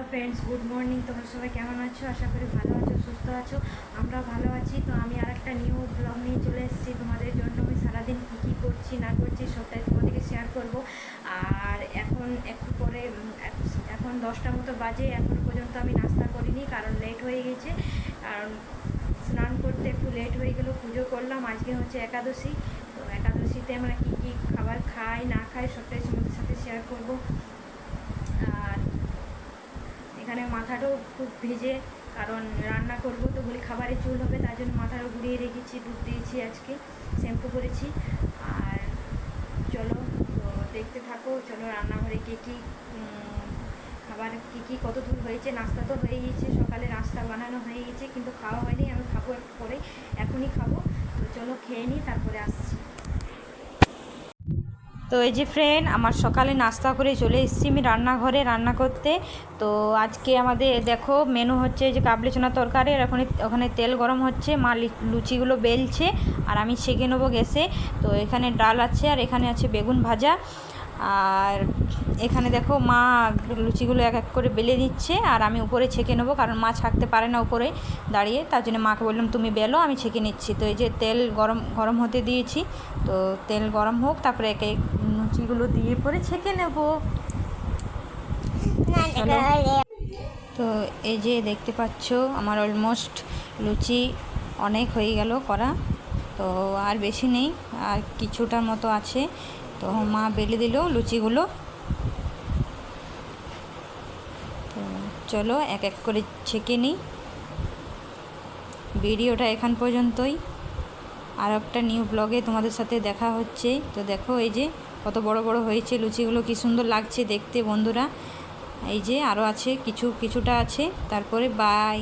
Hello friends good morning তোমরা সবাই কেমন আছো? আশা করি ভালো আছো, সুস্থ আছো। আমরা ভালো আছি। তো আমি আর একটা নিউ ব্লগ নিয়ে চলে এসেছি। তোমাদের জন্য আমি সারাদিন কী কী করছি, না করছি, সবটাই তোমাদেরকে শেয়ার করব। আর এখন একটু পরে এখন দশটা মতো বাজে। এখন পর্যন্ত আমি নাস্তা করিনি, কারণ লেট হয়ে গেছে। কারণ স্নান করতে একটু লেট হয়ে গেলো, পুজো করলাম। আজকে হচ্ছে একাদশী। তো একাদশীতে আমরা কী কী খাবার খাই, না খাই, সবটাই তোমাদের সাথে শেয়ার করব। এখানে মাথাটাও খুব ভেজে, কারণ রান্না করব তো বলি খাবারে চুল হবে তার জন্য মাথাটা ঘুরিয়ে রেখেছি, দুধ দিয়েছি আজকে, শ্যাম্পু করেছি। আর চলো, তো দেখতে থাকো, চলো রান্নাঘরে কী কী খাবার কী কী, কত দূর হয়েছে, নাস্তা তো হয়ে গেছে সকালে নাস্তা বানানো হয়ে গেছে কিন্তু খাওয়া হয়নি, আমি খাব একটু পরে, এখনই খাব। তো চলো খেয়ে নিই তারপরে আসছি। তো এই যে ফ্রেন্ড আমার সকালে নাস্তা করে চলে এসেছি আমি রান্নাঘরে রান্না করতে। তো আজকে আমাদের, দেখো মেনু হচ্ছে যে কাবলি চোনা তরকারি, আর ওখানে ওখানে তেল গরম হচ্ছে, মা লুচিগুলো বেলছে, আর আমি সেঁকে নেব গ্যাসে। তো এখানে ডাল আছে, আর এখানে আছে বেগুন ভাজা। আর এখানে দেখো মা লুচিগুলো এক এক করে বেলে দিচ্ছে আর আমি উপরে ছেঁকে নেব কারণ মা ছাকতে পারে না উপরে দাঁড়িয়ে। তার জন্য মাকে বললাম তুমি বেলো আমি ছেঁকে নিচ্ছি। তো এই যে তেল গরম গরম হতে দিয়েছি তো তেল গরম হোক তারপরে একে এক লুচিগুলো দিয়ে পরে ছেঁকে নেব। তো এই যে দেখতে পাচ্ছ আমার অলমোস্ট লুচি অনেক হয়ে গেল করা তো আর বেশি নেই আর কিছুটার মতো আছে। তো মা বেলে দিল, লুচিগুলো। তো চলো এক এক করে ছেঁকে নিই। ভিডিওটা এখান পর্যন্তই। আর একটা নিউ ব্লগে তোমাদের সাথে দেখা হচ্ছে। তো দেখো এই যে কত বড় বড় হয়েছে লুচিগুলো, কি সুন্দর লাগছে দেখতে বন্ধুরা। এই যে আরও আছে, কিছু, কিছুটা আছে। তারপরে বাই